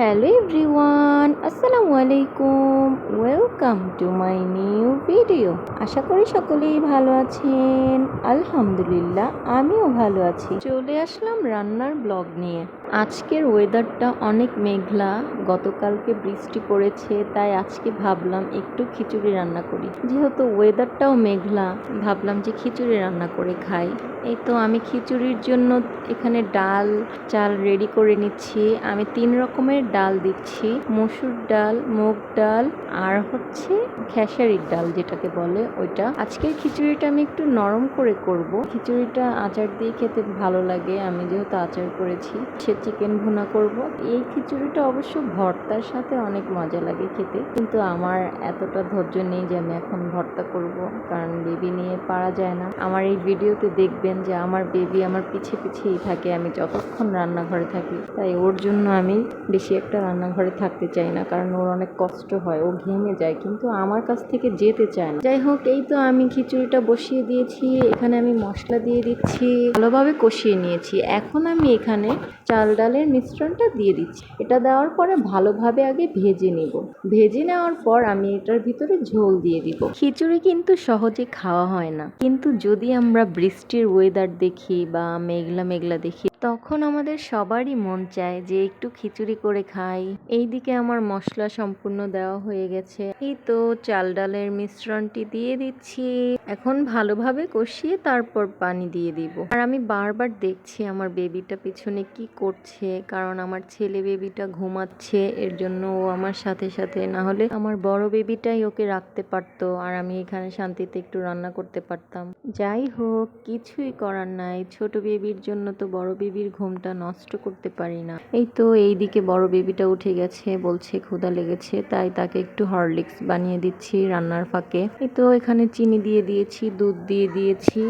Hello everyone আসসালামু আলাইকুম welcome to my new video আশা করি সকলেই ভালো আছেন। আলহামদুলিল্লাহ, আমিও ভালো আছি। চলে আসলাম রান্নার ব্লগ নিয়ে। আজকের ওয়েদারটা অনেক মেঘলা, গতকালকে বৃষ্টি পড়েছে, তাই আজকে ভাবলাম একটু খিচুড়ি রান্না করি। যেহেতু ওয়েদারটাও মেঘলা, ভাবলাম যে খিচুড়ি রান্না করে খাই। এই তো আমি খিচুড়ির জন্য এখানে ডাল, চাল রেডি করে নিচ্ছি। আমি তিন রকমের ডাল দিচ্ছি। মসুর ডাল, মুগ ডাল, আর হচ্ছে খেসারির ডাল যেটাকে বলে ওইটা। আজকের খিচুড়িটা আমি একটু নরম করে করব। খিচুড়িটা আচার দিয়ে খেতে ভালো লাগে। আমি যেহেতু আচার করেছি সে চিকেন ভুনা করব। এই খিচুড়িটা অবশ্য ভর্তার সাথে অনেক মজা লাগে খেতে। কিন্তু আমার এতটা ধৈর্য নেই যে আমি এখন ভর্তা করব, কারণ বেবি নিয়ে পারা যায় না। আমার এই ভিডিওতে দেখবেন যে আমার বেবি আমার পিছে পিছেই থাকে, আমি যতক্ষণ রান্নাঘরে থাকি। তাই ওর জন্য আমি বেশি একটা রান্নাঘরে থাকতে চাই না, কারণ ওর অনেক কষ্ট হয়, ও ঘেমে যায়, কিন্তু আমার কাছ থেকে যেতে চায় না। যাই হোক, এই তো আমি খিচুড়িটা বসিয়ে দিয়েছি, এখানে আমি মশলা দিয়ে দিচ্ছি, ভালোভাবে কষিয়ে নিয়েছি। এখন আমি এখানে চাল ডালের মিশ্রণটা দিয়ে দিচ্ছি। এটা দেওয়ার পরে ভালোভাবে আগে ভেজে নেব। ভেজে নেওয়ার পর আমি এটার ভিতরে ঝোল দিয়ে দিব। খিচুড়ি কিন্তু সহজে খাওয়া হয় না। কিন্তু যদি আমরা বৃষ্টির ওয়েদার দেখি বা মেঘলা মেঘলা দেখি তখন আমাদের সবারই মন চায় যে একটু খিচুড়ি করে খাই। এইদিকে আমার মশলা সম্পূর্ণ দেওয়া হয়ে গেছে। এই তো চাল ডালের মিশ্রণটি দিয়ে দিচ্ছি। এখন ভালোভাবে কষিয়ে তারপর পানি দিয়ে দিব। আর আমি বারবার দেখছি আমার বেবিটা পিছনে কি করছে, কারণ আমার ছেলে বেবিটা ঘুমাচ্ছে, এর জন্য ও আমার সাথে সাথে। না হলে আমার বড় বেবিটাই ওকে রাখতে পারতো আর আমি এখানে শান্তিতে একটু রান্না করতে পারতাম। যাই হোক, কিছুই করার নাই। ছোট বেবির জন্য তো বড় বেবির ঘুমটা নষ্ট করতে পারি না। এই তো এইদিকে বড় বেবিটা উঠে গেছে, বলছে ক্ষুধা লেগেছে, তাই তাকে একটু হরলিক্স বানিয়ে দিচ্ছি রান্নার ফাঁকে। এই তো এখানে চিনি দিয়ে দিয়েছি, দুধ দিয়ে দিয়েছি,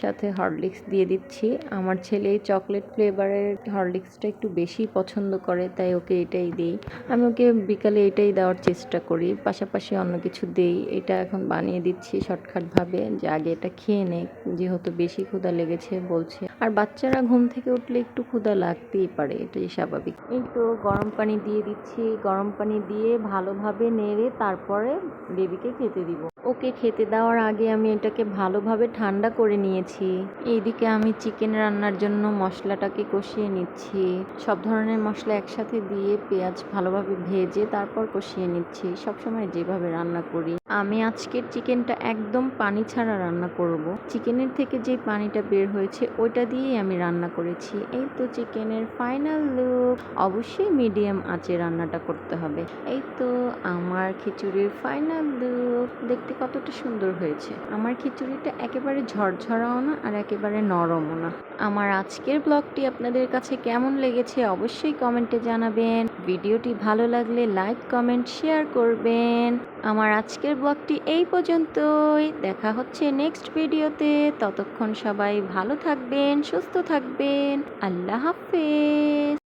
সাথে হরলিক্স দিয়ে দিচ্ছি। আমার ছেলে চকলেট ফ্লেভারের হরলিক্সটা একটু বেশি পছন্দ করে, তাই ওকে এটাই দিই। আমি ওকে বিকালে এটাই দেওয়ার চেষ্টা করি, পাশাপাশি অন্য কিছু দেই। এটা এখন বানিয়ে দিচ্ছি শর্টকাটভাবে, যে আগে এটা খেয়ে নে যেহেতু বেশি ক্ষুধা লেগেছে, বলছে আর বাচ্চারা ঘুম থেকে উঠলে একটু ক্ষুধা লাগতেই পারে, এটাই স্বাভাবিক। এই তো গরম পানি দিয়ে দিচ্ছি, গরম পানি দিয়ে ভালোভাবে নেড়ে তারপরে বেবিকে খেতে দিব। ওকে খেতে দেওয়ার আগে আমি এটাকে ভালোভাবে ঠান্ডা করে নিয়েছি। এইদিকে আমি চিকেন রান্নার জন্য মশলাটাকে কষিয়ে নিচ্ছি। সব ধরনের মশলা একসাথে দিয়ে পেঁয়াজ ভালোভাবে ভেজে তারপর কষিয়ে নিচ্ছি, সবসময় যেভাবে রান্না করি। আমি আজকের চিকেনটা একদম পানি ছাড়া রান্না করব। চিকেনের থেকে যে পানিটা বের হয়েছে, ওইটা দিয়েই আমি রান্না করেছি। এই তো চিকেনের ফাইনাল লুক। অবশ্যই মিডিয়াম আঁচে রান্নাটা করতে হবে। এই তো আমার খিচুড়ির ফাইনাল লুক। দেখতে কতটা সুন্দর হয়েছে। আমার খিচুড়িটা একেবারে ঝরঝরাও না আর একেবারে নরমও না। আমার আজকের ব্লগটি আপনাদের কাছে কেমন লেগেছে অবশ্যই কমেন্টে জানাবেন। ভিডিওটি ভালো লাগলে লাইক, কমেন্ট, শেয়ার করবেন। আমার আজকের ব্লগটি এই পর্যন্তই। দেখা হচ্ছে নেক্সট ভিডিওতে। ততক্ষণ সবাই ভালো থাকবেন, সুস্থ থাকবেন। আল্লাহ হাফেজ।